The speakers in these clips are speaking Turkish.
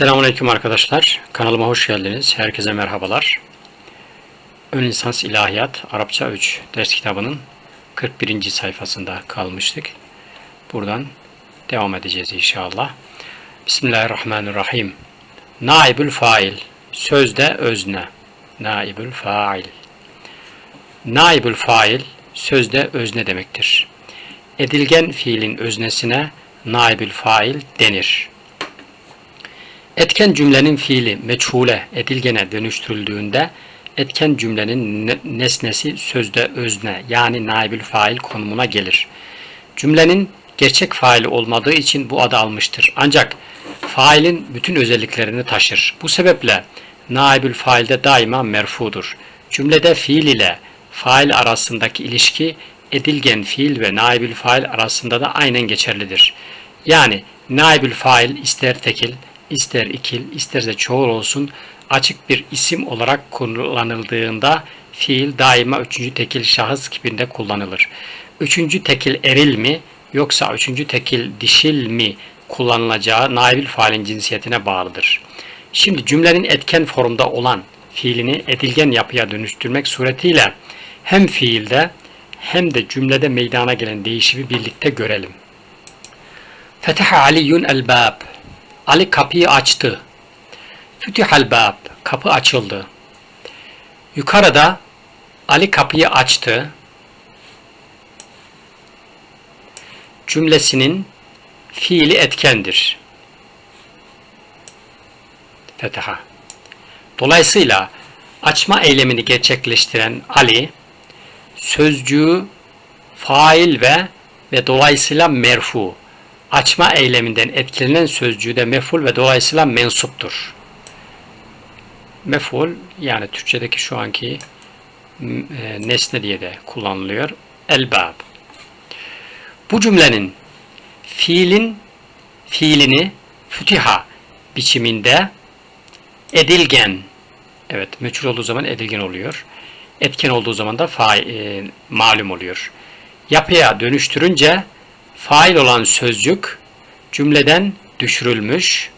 Selamünaleyküm arkadaşlar. Kanalıma hoş geldiniz. Herkese merhabalar. Ön lisans ilahiyat Arapça 3 ders kitabının 41. sayfasında kalmıştık. Buradan devam edeceğiz inşallah. Bismillahirrahmanirrahim. Naibül fail. Sözde özne. Naibül fail. Naibül fail sözde özne demektir. Edilgen fiilin öznesine naibül fail denir. Etken cümlenin fiili meçhule, edilgene dönüştürüldüğünde etken cümlenin ne- nesnesi sözde özne yani naibül fail konumuna gelir. Cümlenin gerçek faili olmadığı için bu adı almıştır. Ancak failin bütün özelliklerini taşır. Bu sebeple naibül failde daima merfudur. Cümlede fiil ile fail arasındaki ilişki edilgen fiil ve naibül fail arasında da aynen geçerlidir. Yani naibül fail ister tekil, ister ikil, isterse çoğul olsun açık bir isim olarak kullanıldığında fiil daima üçüncü tekil şahıs kipinde kullanılır. Üçüncü tekil eril mi yoksa üçüncü tekil dişil mi kullanılacağı naibül failin cinsiyetine bağlıdır. Şimdi cümlenin etken formda olan fiilini edilgen yapıya dönüştürmek suretiyle hem fiilde hem de cümlede meydana gelen değişimi birlikte görelim. Feteha Aliyun el bab. Ali kapıyı açtı. Fütihal bab. Kapı açıldı. Yukarıda Ali kapıyı açtı. Cümlesinin fiili etkendir. Fetaha. Dolayısıyla açma eylemini gerçekleştiren Ali sözcüğü fail ve ve dolayısıyla merfu açma eyleminden etkilenen sözcüğü de meful ve dolayısıyla mensuptur. Meful yani Türkçedeki şu anki e, nesne diye de kullanılıyor. Elbab. Bu cümlenin fiilin fiilini fütiha biçiminde edilgen evet meçhul olduğu zaman edilgen oluyor. Etken olduğu zaman da fail, e, malum oluyor. Yapıya dönüştürünce fail olan sözcük cümleden düşürülmüş.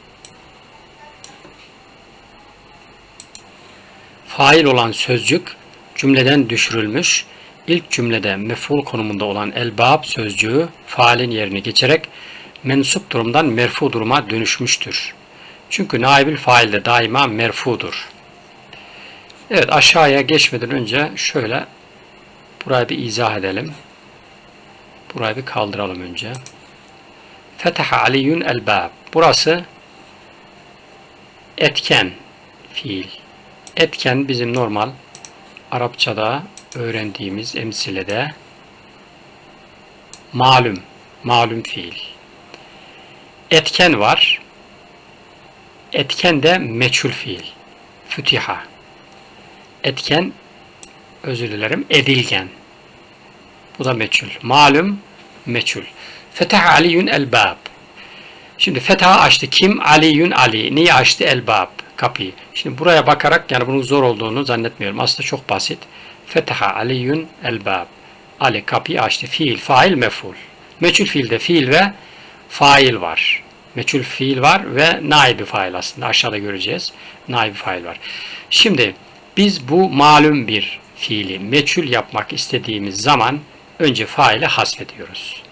Fail olan sözcük cümleden düşürülmüş. İlk cümlede mef'ul konumunda olan elbab sözcüğü failin yerine geçerek mensup durumdan merfu duruma dönüşmüştür. Çünkü naibül fail de daima merfudur. Evet aşağıya geçmeden önce şöyle burayı bir izah edelim. Burayı bir kaldıralım önce. Fetaha Aliyun el-bab. Burası etken fiil. Etken bizim normal Arapçada öğrendiğimiz emsilede malum, malum fiil. Etken var. Etken de meçhul fiil. Fütiha. Etken, özür dilerim, edilgen. Bu da meçhul. Malum, meçhul. Fetah Aliyun el-bab. Şimdi fetha açtı. Kim? Aliyun Ali. Niye açtı? El-bab. Kapıyı. Şimdi buraya bakarak yani bunun zor olduğunu zannetmiyorum. Aslında çok basit. Fetaha Aliyun el-bab. Ali kapıyı açtı. Fiil, fail, meful. Meçhul fiilde fiil ve fail var. Meçhul fiil var ve naibi fail aslında. Aşağıda göreceğiz. Naibi fail var. Şimdi biz bu malum bir fiili meçhul yapmak istediğimiz zaman önce faile hasfediyoruz.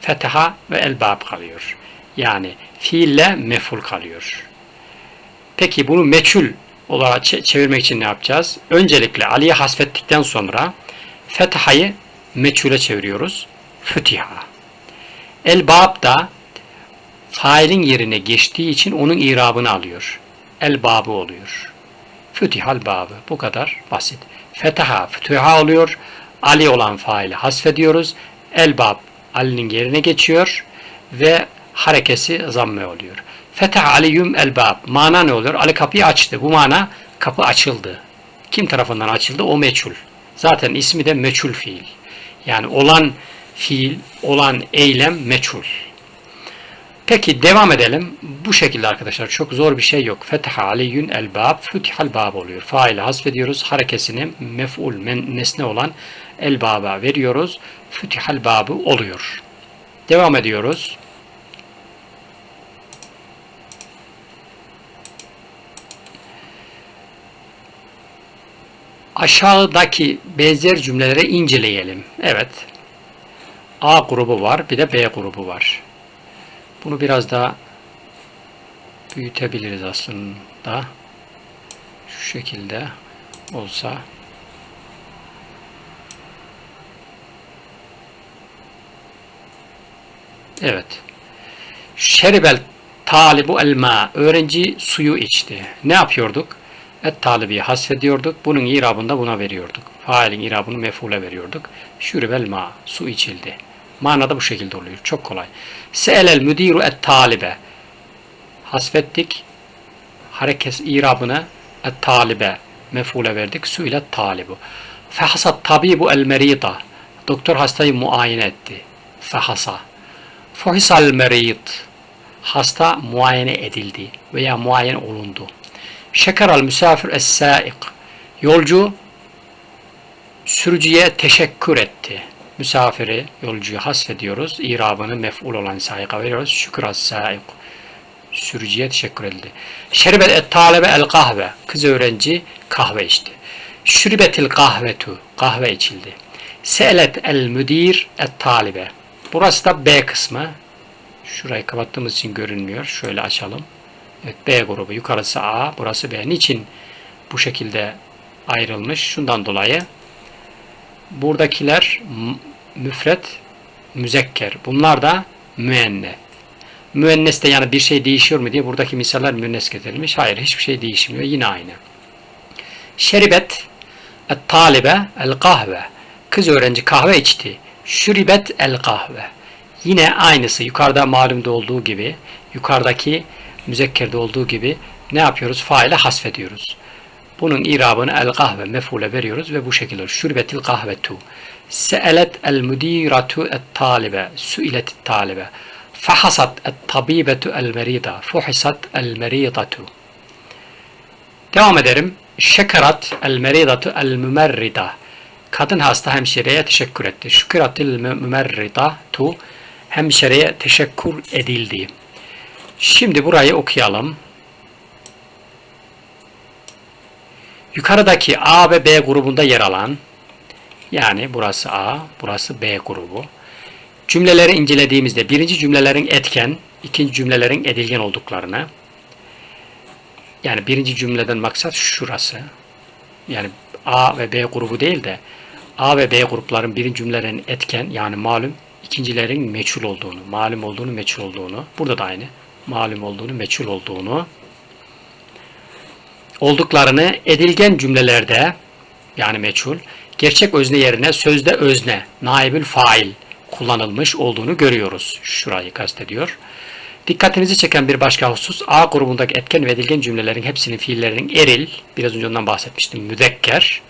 Fetaha ve elbab kalıyor. Yani fiille meful kalıyor. Peki bunu meçhul olarak çevirmek için ne yapacağız? Öncelikle Ali'ye hasfettikten sonra fethayı meçhule çeviriyoruz. Fütiha. Elbab da failin yerine geçtiği için onun irabını alıyor. Elbabı oluyor. Fütihal babı. Bu kadar basit. Fetaha, fütiha oluyor. Ali olan faili hasfediyoruz. Elbab Ali'nin yerine geçiyor ve harekesi zamme oluyor. Fetah aliyum elbab. Mana ne oluyor? Ali kapıyı açtı. Bu mana kapı açıldı. Kim tarafından açıldı? O meçhul. Zaten ismi de meçhul fiil. Yani olan fiil, olan eylem meçhul. Peki devam edelim. Bu şekilde arkadaşlar çok zor bir şey yok. Fetha aliyun elbab, fütihal bab oluyor. Faile hasfediyoruz. Harekesini mef'ul, nesne olan el baba veriyoruz. Fütihal babı oluyor. Devam ediyoruz. Aşağıdaki benzer cümleleri inceleyelim. Evet. A grubu var, bir de B grubu var. Bunu biraz daha büyütebiliriz aslında. Şu şekilde olsa Evet. Şeribel talibu elma. Öğrenci suyu içti. Ne yapıyorduk? Et talibi hasfediyorduk. Bunun irabında buna veriyorduk. Failin irabını mefule veriyorduk. Şüribel ma. Su içildi. Manada bu şekilde oluyor. Çok kolay. Se'elel müdiru et talibe. Hasfettik. Hareket irabını et talibe mefule verdik. Su ile talibu. Fehasat tabibu el merida. Doktor hastayı muayene etti. Fehasa. Fuhisal merid. Hasta muayene edildi veya muayene olundu. Şekeral misafir es-saik. Yolcu sürücüye teşekkür etti. Misafiri, yolcuyu hasfediyoruz. İrabını mef'ul olan saika veriyoruz. Şükür as-saik. Sürücüye teşekkür edildi. Şeribet et talebe el kahve. Kız öğrenci kahve içti. Şüribetil kahvetu. Kahve içildi. Se'let el müdir et talibe. Burası da B kısmı. Şurayı kapattığımız için görünmüyor. Şöyle açalım. Evet B grubu. Yukarısı A, burası B. Niçin bu şekilde ayrılmış? Şundan dolayı buradakiler müfret, müzekker. Bunlar da müennes. Müennes de yani bir şey değişiyor mu diye buradaki misaller müennes getirilmiş. Hayır hiçbir şey değişmiyor. Yine aynı. Şeribet et talibe el kahve. Kız öğrenci kahve içti. Şüribet el kahve. Yine aynısı yukarıda malumda olduğu gibi yukarıdaki müzekkerde olduğu gibi ne yapıyoruz? Faile hasfediyoruz. Bunun irabını el kahve mefule veriyoruz ve bu şekilde şürbetil kahvetu. Se'elet el müdiratu et talibe. Su'ilet talibe. Fahasat et tabibetu el merida. Fuhisat el meridatu. Devam ederim. Şekerat el meridatu el mümerrida. Kadın hasta hemşireye teşekkür etti. Şüküratil mümerrida tu hemşireye teşekkür edildi. Şimdi burayı okuyalım. Yukarıdaki A ve B grubunda yer alan yani burası A, burası B grubu. Cümleleri incelediğimizde birinci cümlelerin etken, ikinci cümlelerin edilgen olduklarını yani birinci cümleden maksat şurası. Yani A ve B grubu değil de A ve B grupların birinci cümlelerin etken yani malum ikincilerin meçhul olduğunu, malum olduğunu, meçhul olduğunu. Burada da aynı. Malum olduğunu, meçhul olduğunu. Olduklarını edilgen cümlelerde yani meçhul gerçek özne yerine sözde özne, naibül fail kullanılmış olduğunu görüyoruz. Şurayı kastediyor. Dikkatinizi çeken bir başka husus A grubundaki etken ve edilgen cümlelerin hepsinin fiillerinin eril, biraz önce ondan bahsetmiştim, müzekker.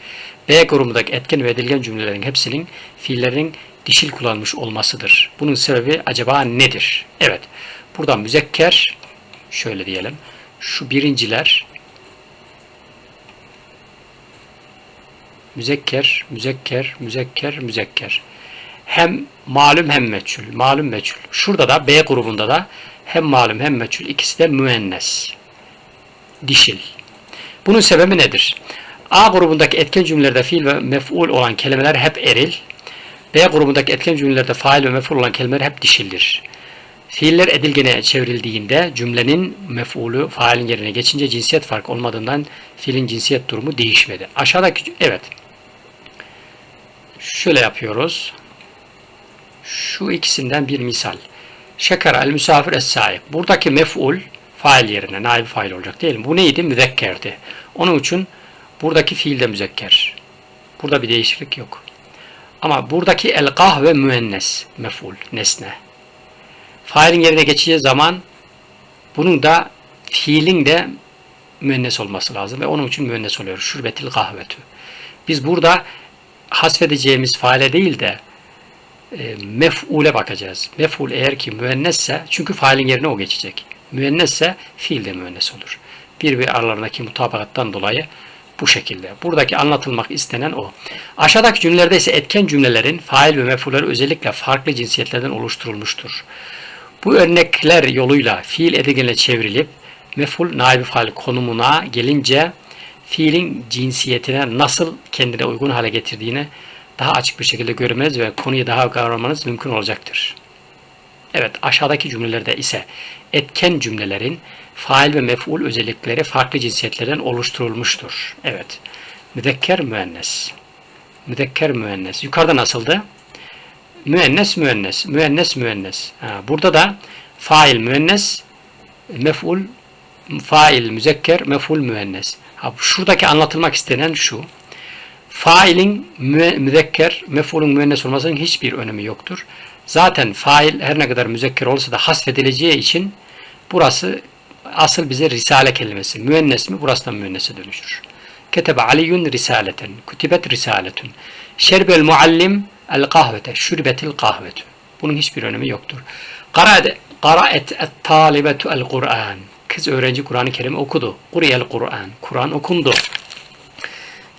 B grubundaki etken ve edilgen cümlelerin hepsinin fiillerin dişil kullanılmış olmasıdır. Bunun sebebi acaba nedir? Evet, burada müzekker, şöyle diyelim, şu birinciler müzekker, müzekker, müzekker, müzekker. Hem malum hem meçhul, malum meçhul. Şurada da B grubunda da hem malum hem meçhul ikisi de müennes. Dişil. Bunun sebebi nedir? A grubundaki etken cümlelerde fiil ve mef'ul olan kelimeler hep eril. B grubundaki etken cümlelerde fail ve mef'ul olan kelimeler hep dişildir. Fiiller edilgene çevrildiğinde cümlenin mef'ulü failin yerine geçince cinsiyet farkı olmadığından fiilin cinsiyet durumu değişmedi. Aşağıdaki evet. Şöyle yapıyoruz. Şu ikisinden bir misal. Şekara el misafir es sahip. Buradaki mef'ul fail yerine naib fail olacak değil mi? Bu neydi? Müzekkerdi. Onun için buradaki fiil de müzekker. Burada bir değişiklik yok. Ama buradaki el kahve müennes mef'ul nesne. Failin yerine geçeceği zaman bunun da fiilin de müennes olması lazım ve onun için müennes oluyor. Şurbetil kahvetü. Biz burada hasfedeceğimiz faile değil de e, mef'ule bakacağız. Mef'ul eğer ki müennesse çünkü failin yerine o geçecek. Müennesse fiil de müennes olur. Bir ve aralarındaki mutabakattan dolayı bu şekilde. Buradaki anlatılmak istenen o. Aşağıdaki cümlelerde ise etken cümlelerin fail ve mef'ulleri özellikle farklı cinsiyetlerden oluşturulmuştur. Bu örnekler yoluyla fiil edilgenle çevrilip mef'ul naib fail konumuna gelince fiilin cinsiyetine nasıl kendine uygun hale getirdiğini daha açık bir şekilde görmeniz ve konuyu daha kavramanız mümkün olacaktır. Evet aşağıdaki cümlelerde ise etken cümlelerin fail ve mef'ul özellikleri farklı cinsiyetlerden oluşturulmuştur. Evet. Müzekker müennes. Müzekker müennes. Yukarıda nasıldı? Müennes müennes. Müennes müennes. Ha, burada da fail müennes, mef'ul fail müzekker, mef'ul müennes. Ha, şuradaki anlatılmak istenen şu. Failin müe- müzekker, mef'ulun müennes olmasının hiçbir önemi yoktur. Zaten fail her ne kadar müzekker olsa da hasfedileceği için burası asıl bize risale kelimesi. Müennes mi? Burası da müennese dönüşür. Ketebe aliyun risaleten. Kutibet risaletun. Şerbel muallim el kahvete. Şürbetil kahvetu. Bunun hiçbir önemi yoktur. Karaet, karaet et talibetu el Kur'an. Kız öğrenci Kur'an-ı Kerim okudu. Kuriyel Kur'an. Kur'an okundu.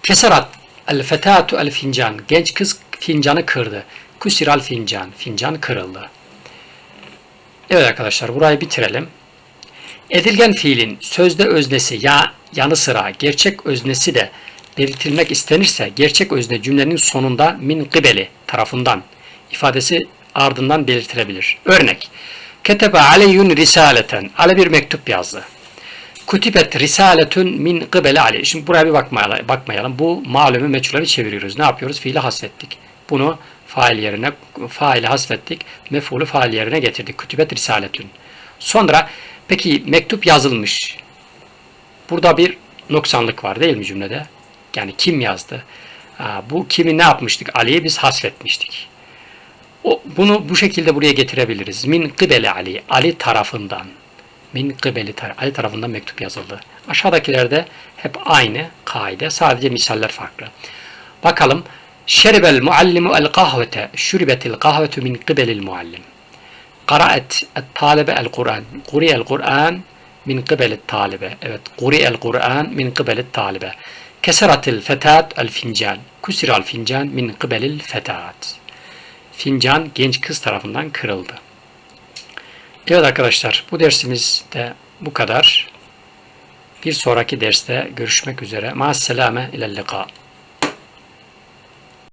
Keserat el fetatu el fincan. Genç kız fincanı kırdı. Kusiral fincan. Fincan kırıldı. Evet arkadaşlar burayı bitirelim. Edilgen fiilin sözde öznesi ya yanı sıra gerçek öznesi de belirtilmek istenirse gerçek özne cümlenin sonunda min gıbeli tarafından ifadesi ardından belirtilebilir. Örnek Ketebe aleyyun risaleten. Ale bir mektup yazdı. Kutibet risaletun min gıbeli ali. Şimdi buraya bir bakmayalım. bakmayalım. Bu malumu meçhule bir çeviriyoruz. Ne yapıyoruz? Fiili hasfettik. Bunu fail yerine faili hasfettik. Mef'ulü fail yerine getirdik. Kutibet risaletun. Sonra peki mektup yazılmış. Burada bir noksanlık var değil mi cümlede? Yani kim yazdı? Bu kimi ne yapmıştık? Ali'yi biz hasfetmiştik. O, bunu bu şekilde buraya getirebiliriz. Min kıbeli Ali. Ali tarafından. Min kıbeli tar Ali tarafından mektup yazıldı. Aşağıdakilerde hep aynı kaide. Sadece misaller farklı. Bakalım. Şeribel muallimu el kahvete. Şuribetil kahvetu min kıbelil muallim. Karaet et talibe el Kur'an. Kuriyel Kur'an min kıbelit talibe. Evet. Kuriyel Kur'an min kıbelit talibe. Keseratil fetat el fincan. Kusiral fincan min kıbelil fetat. Fincan genç kız tarafından kırıldı. Evet arkadaşlar bu dersimiz de bu kadar. Bir sonraki derste görüşmek üzere. Ma selame ilellika.